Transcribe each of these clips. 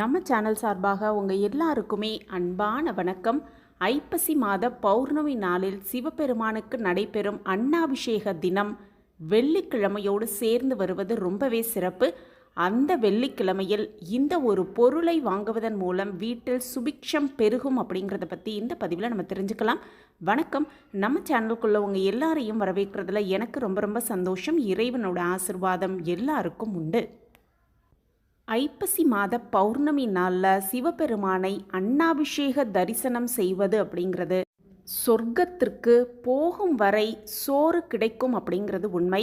நம்ம சேனல் சார்பாக உங்கள் எல்லாருக்குமே அன்பான வணக்கம். ஐப்பசி மாத பௌர்ணமி நாளில் சிவபெருமானுக்கு நடைபெறும் அன்னாபிஷேக தினம் வெள்ளிக்கிழமையோடு சேர்ந்து வருவது ரொம்பவே சிறப்பு. அந்த வெள்ளிக்கிழமையில் இந்த ஒரு பொருளை வாங்குவதன் மூலம் வீட்டில் சுபிக்ஷம் பெருகும் அப்படிங்கிறத பற்றி இந்த பதிவில் நம்ம தெரிஞ்சுக்கலாம். வணக்கம். நம்ம சேனலுக்குள்ள உங்கள் எல்லாரையும் வரவேற்கிறதுல எனக்கு ரொம்ப ரொம்ப சந்தோஷம். இறைவனோட ஆசிர்வாதம் எல்லாருக்கும் உண்டு. ஐப்பசி மாத பௌர்ணமி நாளில் சிவபெருமானை அன்னாபிஷேக தரிசனம் செய்வது அப்படிங்கிறது. சொர்க்கத்திற்கு போகும் வரை சோறு கிடைக்கும் அப்படிங்கிறது உண்மை.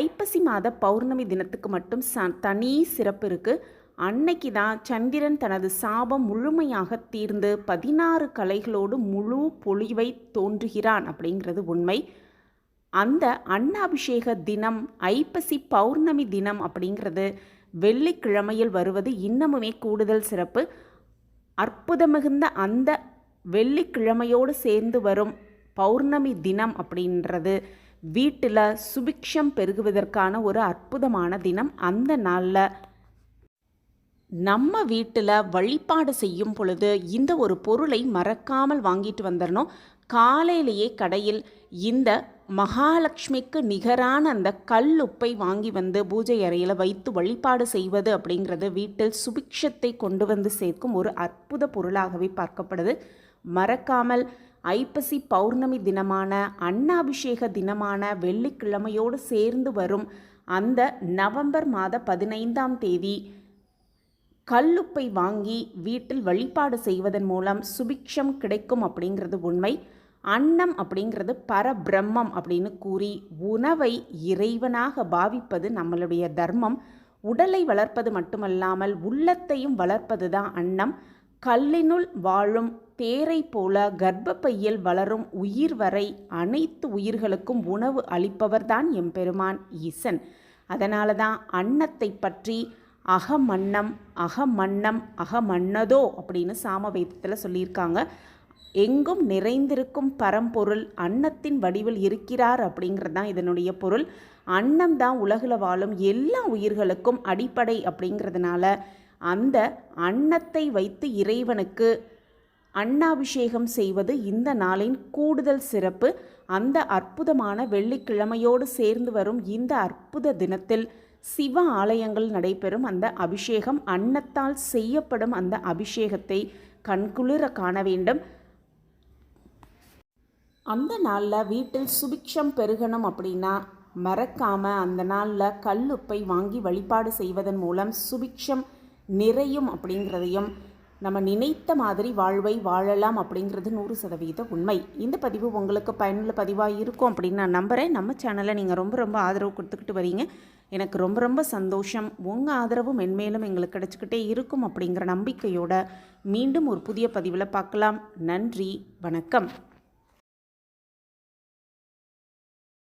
ஐப்பசி மாத பௌர்ணமி தினத்துக்கு மட்டும் ச தனி சிறப்பு இருக்குது அன்னைக்கு தான் சந்திரன் தனது சாபம் முழுமையாக தீர்ந்து பதினாறு கலைகளோடு முழு பொழிவை தோன்றுகிறான் அப்படிங்கிறது உண்மை. அந்த அன்னாபிஷேக தினம் ஐப்பசி பௌர்ணமி தினம் அப்படிங்கிறது வெள்ளிக்கிழமையில் வருவது இன்னமுமே கூடுதல் சிறப்பு. அற்புதமிகுந்த அந்த வெள்ளிக்கிழமையோடு சேர்ந்து வரும் பௌர்ணமி தினம் அப்படின்றது. வீட்டில் சுபிக்ஷம் பெருகுவதற்கான ஒரு அற்புதமான தினம் அந்த நாளில். நம்ம வீட்டில் வழிபாடு செய்யும் பொழுது இந்த ஒரு பொருளை மறக்காமல் வாங்கிட்டு வந்துடணும் காலையிலேயே கடையில் இந்த மகாலட்சுமிக்கு நிகரான அந்த கல் உப்பை வாங்கி வந்து பூஜை அறையில் வைத்து வழிபாடு செய்வது அப்படிங்கிறது வீட்டில் சுபிக்ஷத்தை கொண்டு வந்து சேர்க்கும் ஒரு அற்புத பொருளாகவே பார்க்கப்படுது. மறக்காமல் ஐப்பசி பௌர்ணமி தினமான அன்னாபிஷேக தினமான வெள்ளிக்கிழமையோடு சேர்ந்து வரும் அந்த நவம்பர் மாத பதினைந்தாம் தேதி கல்லுப்பை வாங்கி வீட்டில் வழிபாடு செய்வதன் மூலம் சுபிக்ஷம் கிடைக்கும் அப்படிங்கிறது உண்மை. அன்னம் அப்படிங்கிறது பரபிரம்மம் அப்படின்னு கூறி உணவை இறைவனாக பாவிப்பது நம்மளுடைய தர்மம். உடலை வளர்ப்பது மட்டுமல்லாமல் உள்ளத்தையும் வளர்ப்பது தான் அன்னம். கல்லினுள் வாழும் தேரை போல கர்ப்பப்பையில் வளரும் உயிர் வரை அனைத்து உயிர்களுக்கும் உணவு அளிப்பவர்தான் எம்பெருமான் ஈசன். அதனால தான் அன்னத்தை பற்றி அகமன்னம் அகமன்னம் அகமன்னதோ அப்படின்னு சாமவேதத்தில் சொல்லியிருக்காங்க. எங்கும் நிறைந்திருக்கும் பரம்பொருள் அன்னத்தின் வடிவில் இருக்கிறார் அப்படிங்கிறது தான் இதனுடைய பொருள். அன்னம் தான் உலகில் வாழும் எல்லா உயிர்களுக்கும் அடிப்படை அப்படிங்கிறதுனால அந்த அன்னத்தை வைத்து இறைவனுக்கு அன்னாபிஷேகம் செய்வது இந்த நாளின் கூடுதல் சிறப்பு. அந்த அற்புதமான வெள்ளிக்கிழமையோடு சேர்ந்து வரும் இந்த அற்புத தினத்தில் சிவ ஆலயங்கள் நடைபெறும். அந்த அபிஷேகம் அன்னத்தால் செய்யப்படும். அந்த அபிஷேகத்தை கண்குளிர காண வேண்டும். அந்த நாளில் வீட்டில் சுபிக்ஷம் பெருகணும் அப்படின்னா மறக்காமல் அந்த நாளில் கல்லுப்பை வாங்கி வழிபாடு செய்வதன் மூலம் சுபிக்ஷம் நிறையும் அப்படிங்கிறதையும் நம்ம நினைத்த மாதிரி வாழ்வை வாழலாம் அப்படிங்கிறது நூறு சதவீத உண்மை. இந்த பதிவு உங்களுக்கு பயனுள்ள பதிவாக இருக்கும் அப்படின்னு நான் நம்புகிறேன் நம்ம சேனலை நீங்கள் ரொம்ப ரொம்ப ஆதரவு கொடுத்துக்கிட்டு வரீங்க. எனக்கு ரொம்ப ரொம்ப சந்தோஷம். உங்கள் ஆதரவு மென்மேலும் எங்களுக்கு கிடச்சிக்கிட்டே இருக்கும் அப்படிங்கிற நம்பிக்கையோடு மீண்டும் ஒரு புதிய பதிவில் பார்க்கலாம். நன்றி. வணக்கம்.